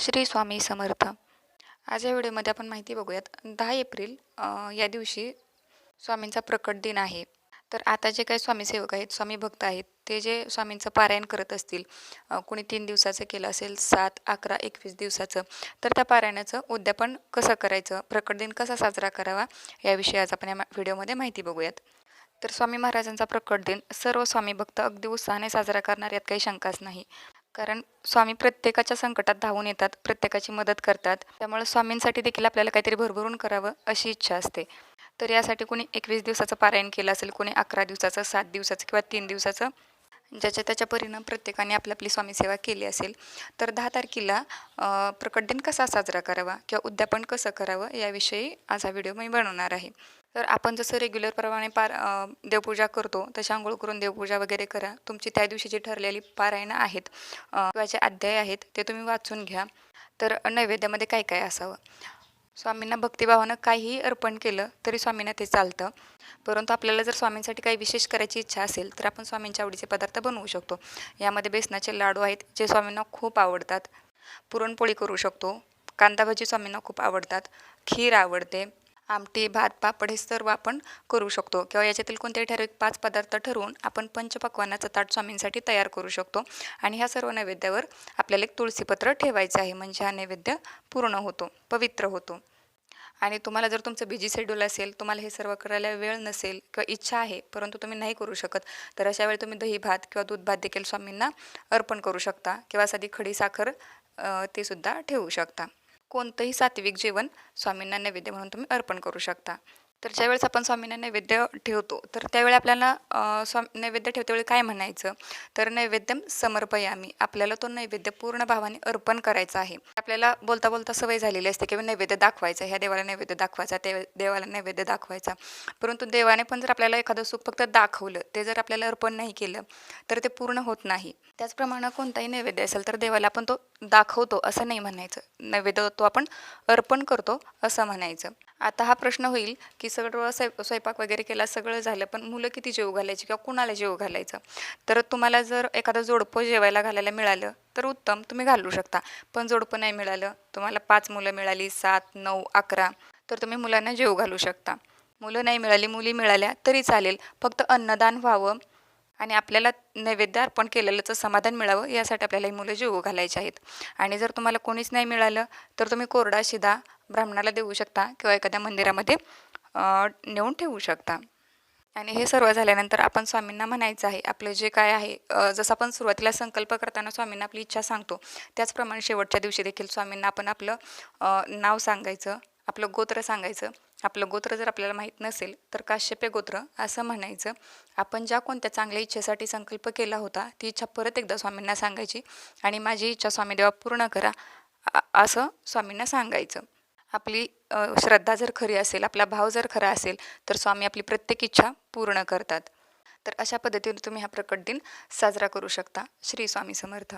श्री स्वामी समर्थ. आज या व्हिडिओमध्ये आपण माहिती बघूयात दहा एप्रिल या दिवशी स्वामींचा प्रकट दिन आहे. तर आता जे काही स्वामीसेवक आहेत स्वामी भक्त आहेत ते जे स्वामींचं पारायण करत असतील कुणी तीन दिवसाचं केलं असेल सात अकरा एकवीस दिवसाचं तर त्या पारायणाचं उद्यापन कसं करायचं प्रकट दिन कसा साजरा करावा याविषयी आज आपण या व्हिडिओमध्ये माहिती बघूयात. तर स्वामी महाराजांचा प्रकट दिन सर्व स्वामी भक्त अगदी उत्साहाने साजरा करणार यात काही शंकाच नाही. कारण स्वामी प्रत्येकाच्या संकटात धावून येतात प्रत्येकाची मदत करतात. त्यामुळे स्वामींसाठी देखील आपल्याला काहीतरी भरभरून करावं अशी इच्छा असते. तर यासाठी कोणी एकवीस दिवसाचं पारायण केलं असेल कोणी अकरा दिवसाचं सात दिवसाचं किंवा तीन दिवसाचं ज्याच्या त्याच्या परिणाम प्रत्येकाने आपली आपली स्वामीसेवा केली असेल तर दहा तारखेला प्रकट दिन कसा साजरा करावा किंवा उद्यापन कसं करावं याविषयी आज हा व्हिडिओ मी बनवणार आहे. तर आपण जसं रेग्युलरप्रमाणे पार देवपूजा करतो तशी आंघोळ करून देवपूजा वगैरे करा. तुमची त्या दिवशी जी ठरलेली पारायणं आहेत. किंवा जे अध्याय आहेत ते तुम्ही वाचून घ्या. तर नैवेद्यामध्ये काय काय असावं? स्वामींना भक्तिभावानं काहीही अर्पण केलं तरी स्वामींना ते चालतं. परंतु आपल्याला जर स्वामींसाठी काही विशेष करायची इच्छा असेल तर आपण स्वामींच्या आवडीचे पदार्थ बनवू शकतो. यामध्ये बेसनाचे लाडू आहेत जे स्वामींना खूप आवडतात. पुरणपोळी करू शकतो. कांदा भाजी स्वामींना खूप आवडतात. खीर आवडते. आमटी भात पापड हे सर्व आपण करू शकतो किंवा याच्यातील कोणतेही ठराविक पाच पदार्थ ठरवून आपण पंचपक्वानाचं ताट स्वामींसाठी तयार करू शकतो. आणि ह्या सर्व नैवेद्यावर आपल्याला एक तुळशीपत्र ठेवायचं आहे. म्हणजे हा नैवेद्य पूर्ण होतो पवित्र होतो. आणि तुम्हाला जर तुमचं बिझी शेड्यूल असेल तुम्हाला हे सर्व करायला वेळ नसेल किंवा इच्छा आहे परंतु तुम्ही नाही करू शकत तर अशा वेळी तुम्ही दही भात किंवा दूध भात देखील स्वामींना अर्पण करू शकता किंवा साधी खडी साखर ते सुद्धा ठेवू शकता. कोणतंही सात्विक जेवण स्वामींना नैवेद्य म्हणून तुम्ही अर्पण करू शकता. तर ज्यावेळेस आपण स्वामींना नैवेद्य ठेवतो तर त्यावेळी आपल्याला स्वामी स्वा नैवेद्य ठेवतेवेळी काय म्हणायचं? तर नैवेद्यम समर्पयामी. आपल्याला तो नैवेद्य पूर्ण भावाने अर्पण करायचा आहे. आपल्याला बोलता बोलता सवय झालेली असते की नैवेद्य दाखवायचा ह्या देवाला नैवेद्य दाखवायचा ते देवाला नैवेद्य दाखवायचा. परंतु देवाने पण जर आपल्याला एखादं सुख फक्त दाखवलं ते जर आपल्याला अर्पण नाही केलं तर ते पूर्ण होत नाही. त्याचप्रमाणे कोणताही नैवेद्य असेल तर देवाला आपण तो दाखवतो असं नाही म्हणायचं. नैवेद्य तो आपण अर्पण करतो असं म्हणायचं. आता हा प्रश्न होईल की सगळं स्वय स्वयंपाक वगैरे केला सगळं झालं पण मुलं किती जेव घालायची किंवा कुणाला जेव घालायचं? तर तुम्हाला जर एखादं जोडपं जेवायला घालायला मिळालं तर उत्तम तुम्ही घालू शकता. पण जोडपं नाही मिळालं तुम्हाला पाच मुलं मिळाली सात नऊ अकरा तर तुम्ही मुलांना जेव घालू शकता. मुलं नाही मिळाली मुली मिळाल्या तरी चालेल. फक्त अन्नदान व्हावं. आणि आपल्याला नैवेद्य अर्पण केलेलंचं समाधान मिळावं यासाठी आपल्याला ही मुलं जीव घालायची आहेत. आणि जर तुम्हाला कोणीच नाही मिळालं तर तुम्ही कोरडा शिदा ब्राह्मणाला देऊ शकता किंवा एखाद्या मंदिरामध्ये नेऊन ठेवू शकता. आणि हे सर्व झाल्यानंतर आपण स्वामींना म्हणायचं आहे आपलं जे काय आहे जसं आपण सुरुवातीला संकल्प करताना स्वामींना आपली इच्छा सांगतो त्याचप्रमाणे शेवटच्या दिवशी देखील स्वामींना आपण आपलं नाव सांगायचं आपलं गोत्र सांगायचं. आपलं गोत्र जर आपल्याला माहीत नसेल तर काश्यपे गोत्र असं म्हणायचं. आपण ज्या कोणत्या चांगल्या इच्छेसाठी संकल्प केला होता ती इच्छा परत एकदा स्वामींना सांगायची आणि माझी इच्छा स्वामी देवा पूर्ण करा असं स्वामींना सांगायचं. आपली श्रद्धा जर खरी असेल आपला भाव जर खरा असेल तर स्वामी आपली प्रत्येक इच्छा पूर्ण करतात. तर अशा पद्धतीने तुम्ही हा प्रकट दिन साजरा करू शकता. श्री स्वामी समर्थ.